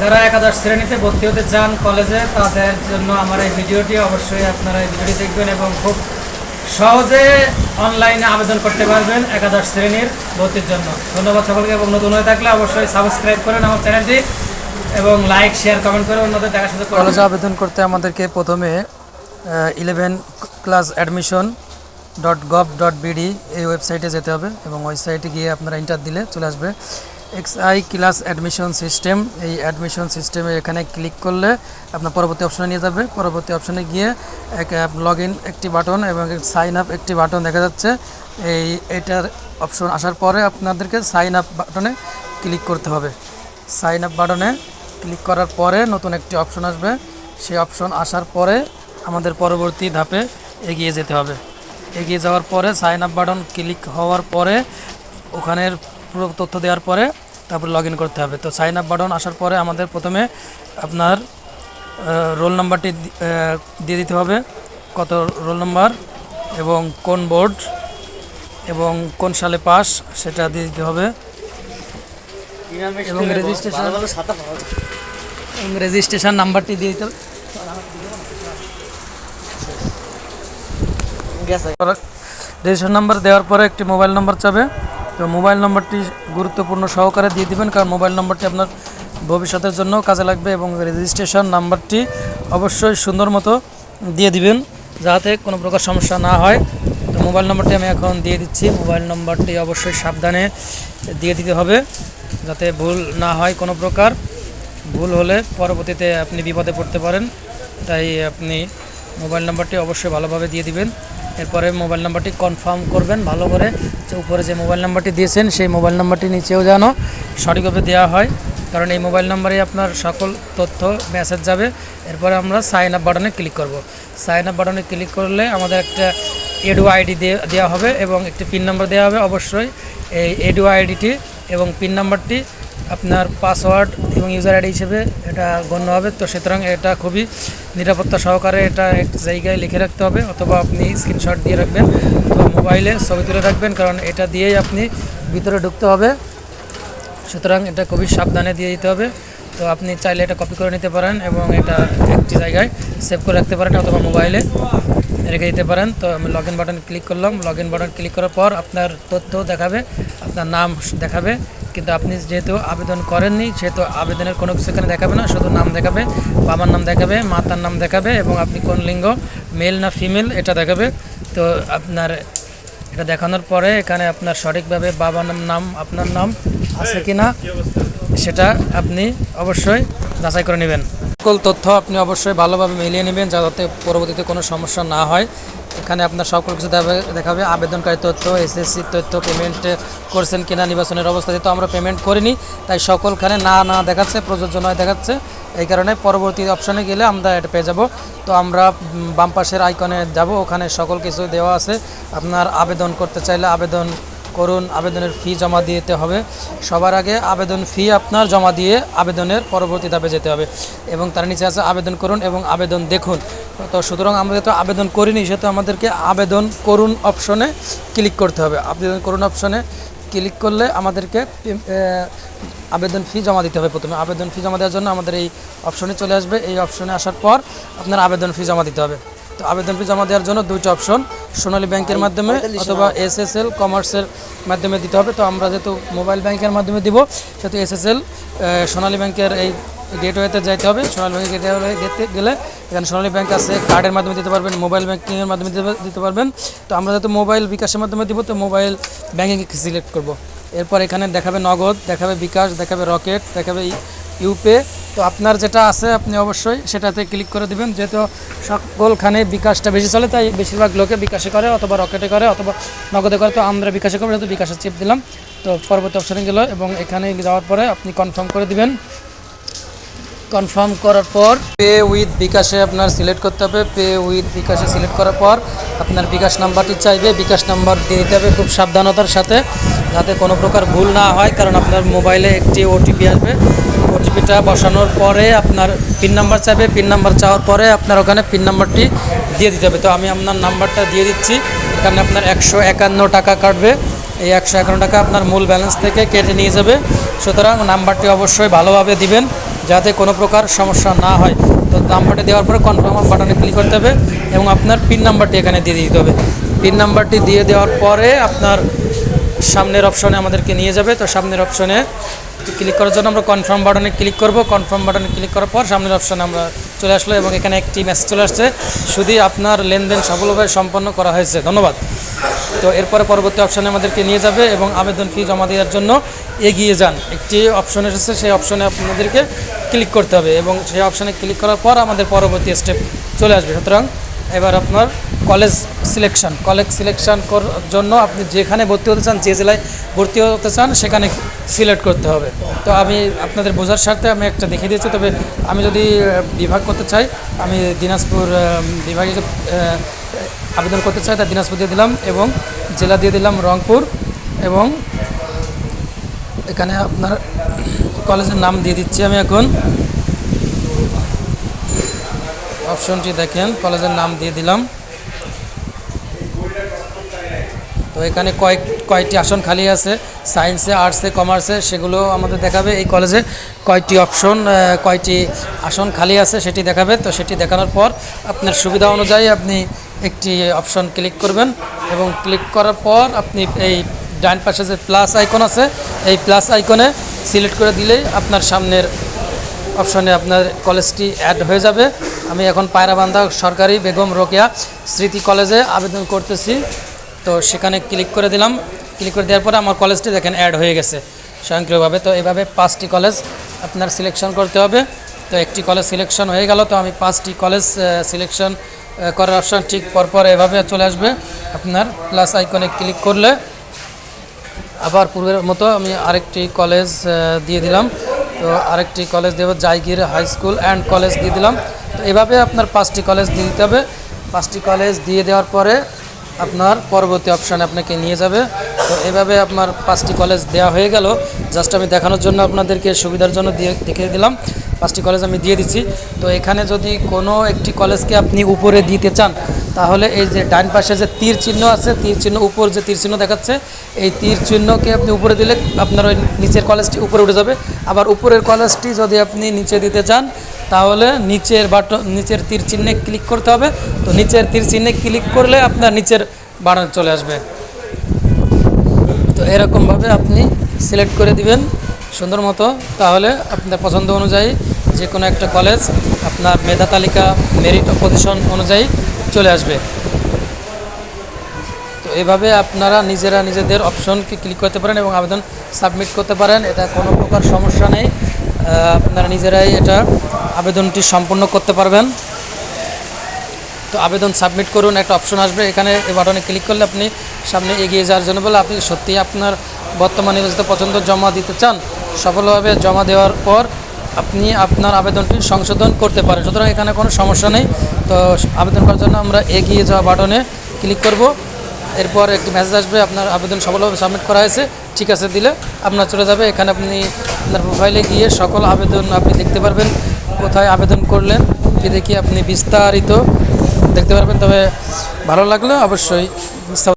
যারা একাদশ শ্রেণীতে ভর্তি হতে চান কলেজে তাদের জন্য আমার এই ভিডিওটি অবশ্যই আপনারা এই ভিডিওটি দেখবেন এবং খুব সহজে অনলাইনে আবেদন করতে পারবেন একাদশ শ্রেণির ভর্তির জন্য। ধন্যবাদ সকলকে এবং নতুন হয়ে থাকলে অবশ্যই সাবস্ক্রাইব করেন আমার চ্যানেলটি এবং লাইক শেয়ার কমেন্ট করে অন্যদের দেখার সাথে কলেজে আবেদন করতে আমাদেরকে প্রথমে eleven class admission dot gov dot BD এই ওয়েবসাইটে যেতে হবে এবং ওয়েবসাইটে গিয়ে আপনারা ইন্টার দিলে চলে আসবে। X I class admission system এই অ্যাডমিশন সিস্টেমে এখানে ক্লিক করলে আপনার পরবর্তী অপশনে নিয়ে যাবে। পরবর্তী অপশনে গিয়ে এক লগ ইন একটি বাটন এবং সাইন আপ একটি বাটন দেখা যাচ্ছে। এই, এটার অপশন আসার পরে আপনাদেরকে সাইন আপ বাটনে ক্লিক করতে হবে। সাইন আপ বাটনে ক্লিক করার পরে নতুন একটি অপশন আসবে। সেই অপশন আসার পরে আমাদের পরবর্তী ধাপে এগিয়ে যেতে হবে। এগিয়ে যাওয়ার পরে সাইন আপ বাটন ক্লিক হওয়ার পরে ওখানের পুরো তথ্য দেওয়ার পরে তারপর লগ ইন করতে হবে। তো সাইন আপ বাটন আসার পরে আমাদের প্রথমে আপনার রোল নাম্বারটি দিয়ে দিতে হবে। কত রোল নাম্বার এবং কোন বোর্ড এবং কোন সালে পাস সেটা দিয়ে দিতে হবে। এবং রেজিস্ট্রেশন এবং রেজিস্ট্রেশন নাম্বারটি দিয়ে দিতে হবে। রেজিস্ট্রেশন নাম্বার দেওয়ার পরে একটি মোবাইল নাম্বার চাবে। তো মোবাইল নম্বরটি গুরুত্বপূর্ণ সহকারে দিয়ে দিবেন, কারণ মোবাইল নম্বরটি আপনার ভবিষ্যতের জন্য কাজে লাগবে এবং রেজিস্ট্রেশন নাম্বারটি অবশ্যই সুন্দর মতো দিয়ে দিবেন যাতে কোনো প্রকার সমস্যা না হয়। তো মোবাইল নম্বরটি আমি এখন দিয়ে দিচ্ছি। মোবাইল নম্বরটি অবশ্যই সাবধানে দিয়ে দিতে হবে যাতে ভুল না হয় কোনো প্রকার। ভুল হলে পরবর্তীতে আপনি বিপদে পড়তে পারেন, তাই আপনি মোবাইল নাম্বারটি অবশ্যই ভালোভাবে দিয়ে দিবেন। এরপরে মোবাইল নাম্বারটি কনফার্ম করবেন ভালো করে। যে উপরে যে মোবাইল নাম্বারটি দিয়েছেন, সেই মোবাইল নাম্বারটি নিচেও যেন সঠিকভাবে দেওয়া হয়। কারণ এই মোবাইল নাম্বারে আপনার সকল তথ্য, মেসেজ যাবে। এরপরে আমরা সাইন আপ বাটনে ক্লিক করব। সাইন আপ বাটনে ক্লিক করলে আমাদের একটা এডু আইডি দেওয়া হবে এবং একটি পিন নাম্বার দেওয়া হবে অবশ্যই। এই এডু আইডিটি এবং পিন নাম্বারটি আপনার পাসওয়ার্ড এবং ইউজার আইডি হিসেবে এটা গণ্য হবে। তো সুতরাং এটা খুবই নিরাপত্তা সহকারে এটা এক জায়গায় লিখে রাখতে হবে অথবা আপনি স্ক্রিনশট দিয়ে রাখবেন। অথবা মোবাইলে ছবি তুলে রাখবেন কারণ এটা দিয়েই আপনি ভিতরে ঢুকতে হবে। সুতরাং এটা খুবই সাবধানে দিয়ে দিতে হবে। তো আপনি চাইলে এটা কপি করে নিতে পারেন এবং এটা একটি জায়গায় সেভ করে রাখতে পারেন অথবা মোবাইলে রেখে দিতে পারেন। তো আমি লগ ইন বাটন ক্লিক করলাম। লগ ইন বাটন ক্লিক করার পর আপনার তথ্য দেখাবে, আপনার নাম দেখাবে। কিন্তু আপনি যেহেতু আবেদন করেননি, সেহেতু আবেদনের কোনো কিছু এখানে দেখাবে না, শুধু নাম দেখাবে, বাবার নাম দেখাবে, মাতার নাম দেখাবে এবং আপনি কোন লিঙ্গ, মেল না ফিমেল, এটা দেখাবে। তো আপনার এটা দেখানোর পরে এখানে আপনার সঠিকভাবে বাবার নাম, আপনার নাম আছে কি না সেটা আপনি অবশ্যই যাচাই করে নেবেন। সকল তথ্য আপনি অবশ্যই ভালোভাবে মিলিয়ে নেবেন, যাতে পরবর্তীতে কোনো সমস্যা না হয়। এখানে আপনার সকল কিছু দেখাবে- আবেদনকারী তথ্য এসএসসি তথ্য পেমেন্ট করছেন কিনা, নির্বাচনের অবস্থা যেহেতু আমরা পেমেন্ট করিনি, তাই সকলখানে না না দেখাচ্ছে, প্রযোজ্য নয় দেখাচ্ছে। এই কারণে পরবর্তী অপশানে গেলে আমরা এটা পেয়ে যাব। তো আমরা বাম পাশের আইকনে যাব। ওখানে সকল কিছু দেওয়া আছে। আপনার আবেদন করতে চাইলে আবেদন করুন। আবেদনের ফি জমা দিতে হবে। সবার আগে আবেদন ফি আপনার জমা দিয়ে আবেদনের পরবর্তী ধাপে যেতে হবে। এবং তার নিচে আছে আবেদন করুন এবং আবেদন দেখুন। তো সুতরাং আমরা যেহেতু আবেদন করিনি, সেহেতু আমাদেরকে আবেদন করুন অপশনে ক্লিক করতে হবে। আবেদন করুন অপশনে ক্লিক করলে আমাদেরকে আবেদন ফি জমা দিতে হবে প্রথমে। আবেদন ফি জমা দেওয়ার জন্য আমাদের এই অপশনে চলে আসবে। এই অপশনে আসার পর আপনার আবেদন ফি জমা দিতে হবে। তো আবেদন ফি জমা দেওয়ার জন্য দুইটা অপশন। সোনালী ব্যাংকের মাধ্যমে অথবা এসএসএল কমার্সের মাধ্যমে দিতে হবে। তো আমরা যেহেতু মোবাইল ব্যাংকের মাধ্যমে দিব সেহেতু এসএসএল সোনালী ব্যাংকের এই গেটওয়েতে যাইতে হবে। সোনালী ব্যাংকের গেটওয়ে যেতে গেলে এখানে সোনালী ব্যাংক আছে কার্ডের মাধ্যমে দিতে পারবেন মোবাইল ব্যাংকিংয়ের মাধ্যমে দিতে- পারবেন। তো আমরা যেহেতু মোবাইল বিকাশের মাধ্যমে দিব তো মোবাইল ব্যাংকিং সিলেক্ট করব। এরপর এখানে দেখাবে নগদ দেখাবে বিকাশ দেখাবে রকেট দেখাবে ইউপে তো আপনার যেটা আছে আপনি অবশ্যই সেটাতে ক্লিক করে দিবেন, যেহেতু সকলখানে বিকাশটা বেশি চলে, তাই বেশিরভাগ লোকে বিকাশে করে অথবা রকেটে করে অথবা নগদে করে, তো আমরা বিকাশে করব, যেহেতু বিকাশের চিপ দিলাম। তো পরবর্তী অপশানে গেল এবং এখানে যাওয়ার পরে আপনি কনফার্ম করে দিবেন। কনফার্ম করার পর পে উইথ বিকাশে আপনার সিলেক্ট করতে হবে। পে উইথ বিকাশে সিলেক্ট করার পর আপনার বিকাশ নাম্বারটি চাইবে, বিকাশ নাম্বার দিয়ে দিতে হবে খুব সাবধানতার সাথে, যাতে কোনো প্রকার ভুল না হয়, কারণ আপনার মোবাইলে একটি ওটিপি আসবে। ওটিপিটা বসানোর পরে আপনার পিন নাম্বার চাইবে পিন নাম্বার চাওয়ার পরে আপনার ওখানে পিন নাম্বারটি দিয়ে দিতে হবে। তো আমি আপনার নাম্বারটা দিয়ে দিচ্ছি। এখানে আপনার একশো একান্ন টাকা কাটবে। এই একশো একান্ন টাকা আপনার মূল ব্যালেন্স থেকে কেটে নিয়ে যাবে। সুতরাং নাম্বারটি অবশ্যই ভালোভাবে দিবেন, যাতে কোনো প্রকার সমস্যা না হয়। তো নাম্বারটি দেওয়ার পরে কনফার্ম বাটনে ক্লিক করতে হবে এবং আপনার পিন নাম্বারটি এখানে দিয়ে দিতে হবে। পিন নাম্বারটি দিয়ে দেওয়ার পরে আপনার সামনের অপশনে আমাদেরকে নিয়ে যাবে। তো সামনের অপশনে ক্লিক করার জন্য আমরা কনফার্ম বাটনে ক্লিক করব। কনফার্ম বাটনে ক্লিক করার পর সামনের অপশনে আমরা চলে আসলো এবং এখানে একটি মেসেজ চলে আসছে। শুধু আপনার লেনদেন সফলভাবে সম্পন্ন করা হয়েছে। ধন্যবাদ। তো এরপরে পরবর্তী অপশানে আমাদেরকে নিয়ে যাবে এবং আবেদন ফি জমা দেওয়ার জন্য এগিয়ে যান। একটি অপশন এসেছে, সেই অপশনে আপনাদেরকে ক্লিক করতে হবে এবং সেই অপশানে ক্লিক করার পর আমাদের পরবর্তী স্টেপ চলে আসবে। সুতরাং এবার আপনার কলেজ সিলেকশন কলেজ সিলেকশন জন্য আপনি যেখানে ভর্তি হতে চান, যে জেলায় ভর্তি হতে চান, সেখানে সিলেক্ট করতে হবে। তো আমি আপনাদের বোঝার স্বার্থে আমি একটা দেখিয়ে দিয়েছি তবে আমি যদি বিভাগ করতে চাই, আমি দিনাজপুর বিভাগে আবেদন করতে চাই, তা দিনাজপুর দিয়ে দিলাম এবং জেলা দিয়ে দিলাম রংপুর এবং এখানে আপনার কলেজের নাম দিয়ে দিচ্ছি আমি এখন। অপশনটি দেখেন, কলেজের নাম দিয়ে দিলাম। তো এখানে কয়েক, কয়েকটি আসন খালি আছে সায়েন্সে আর্টসে কমার্সে সেগুলো আমাদের দেখাবে এই কলেজে কয়েকটি অপশন কয়েকটি আসন খালি আছে, সেটি দেখাবে। তো সেটি দেখানোর পর আপনার সুবিধা অনুযায়ী আপনি একটি অপশন ক্লিক করবেন এবং ক্লিক করার পর আপনি এই ডান পাশে যে প্লাস আইকন আছে, এই প্লাস আইকনে সিলেক্ট করে দিলেই আপনার সামনের অপশনে আপনার কলেজটি অ্যাড হয়ে যাবে। আমি এখন পায়রাবান্ধা সরকারি বেগম রোকেয়া স্মৃতি কলেজে আবেদন করতেছি। তো সেখানে ক্লিক করে দিলাম। ক্লিক করে দেওয়ার পরে আমার কলেজটি দেখেন অ্যাড হয়ে গেছে স্বয়ংক্রিয়ভাবে। তো এভাবে পাঁচটি কলেজ আপনার সিলেকশন করতে হবে। তো একটি কলেজ সিলেকশন হয়ে গেল। তো আমি পাঁচটি কলেজ সিলেকশন করার অপশান ঠিক পরপর এভাবে চলে আসবে। আপনার প্লাস আইকনে ক্লিক করলে আবার পূর্বের মতো আমি আরেকটি কলেজ দিয়ে দিলাম। তো আরেকটি college Dev Jaigir high school and college দিয়ে দিলাম। তো এভাবে আপনার পাঁচটি কলেজ দিয়ে দিতে হবে। পাঁচটি কলেজ দিয়ে দেওয়ার পরে আপনার পরবর্তী অপশানে আপনাকে নিয়ে যাবে। তো এভাবে আপনার পাঁচটি কলেজ দেওয়া হয়ে গেল। জাস্ট আমি দেখানোর জন্য আপনাদেরকে সুবিধার জন্য দিয়ে দেখিয়ে দিলাম। পাঁচটি কলেজ আমি দিয়ে দিচ্ছি। তো এখানে যদি কোনো একটি কলেজকে আপনি উপরে দিতে চান, তাহলে এই যে ডান পাশে যে তীর চিহ্ন আছে, তীর চিহ্ন উপর যে তীর চিহ্ন দেখাচ্ছে, এই তীর চিহ্নকে আপনি উপরে দিলে আপনার ওই নিচের কলেজটি উপরে উঠে যাবে। আবার উপরের কলেজটি যদি আপনি নিচে দিতে চান তাহলে নিচের বাটন নিচের তীর চিহ্নে ক্লিক করতে হবে। তো নিচের তীর চিহ্নে ক্লিক করলে আপনার নিচের বাটন চলে আসবে। তো এরকমভাবে আপনি সিলেক্ট করে দিবেন সুন্দর মতো। তাহলে আপনার পছন্দ অনুযায়ী যে কোনো একটা কলেজ আপনার মেধা তালিকা মেরিট পজিশন অনুযায়ী চলে আসবে। তো এভাবে আপনারা নিজেরা নিজেদের অপশনকে ক্লিক করতে পারেন এবং আবেদন সাবমিট করতে পারেন। এটা কোনো প্রকার সমস্যা নেই। আপনারা নিজেরাই এটা আবেদনটি সম্পূর্ণ করতে পারবেন। তো আবেদন সাবমিট করুন, একটা অপশন আসবে, এখানে এই বাটনে ক্লিক করলে আপনি সামনে এগিয়ে যাওয়ার জন্য বলে আপনি সত্যিই আপনার বর্তমান নির্বাচিত পছন্দ জমা দিতে চান, সফলভাবে জমা দেওয়ার পর আপনি আপনার আবেদনটি সংশোধন করতে পারেন। সুতরাং এখানে কোনো সমস্যা নেই। তো আবেদন করার জন্য আমরা এগিয়ে যাওয়া বাটনে ক্লিক করব। এরপর একটি মেসেজ আসবে, আপনার আবেদন সফলভাবে সাবমিট করা হয়েছে, ঠিক আছে, দিলে আপনার চলে যাবে। এখানে আপনি আপনার প্রোফাইলে গিয়ে সকল আবেদন আপনি দেখতে পারবেন। কোথায় আবেদন করলেন দেখি আপনি বিস্তারিত দেখতে পারবেন তবে ভালো লাগলে অবশ্যই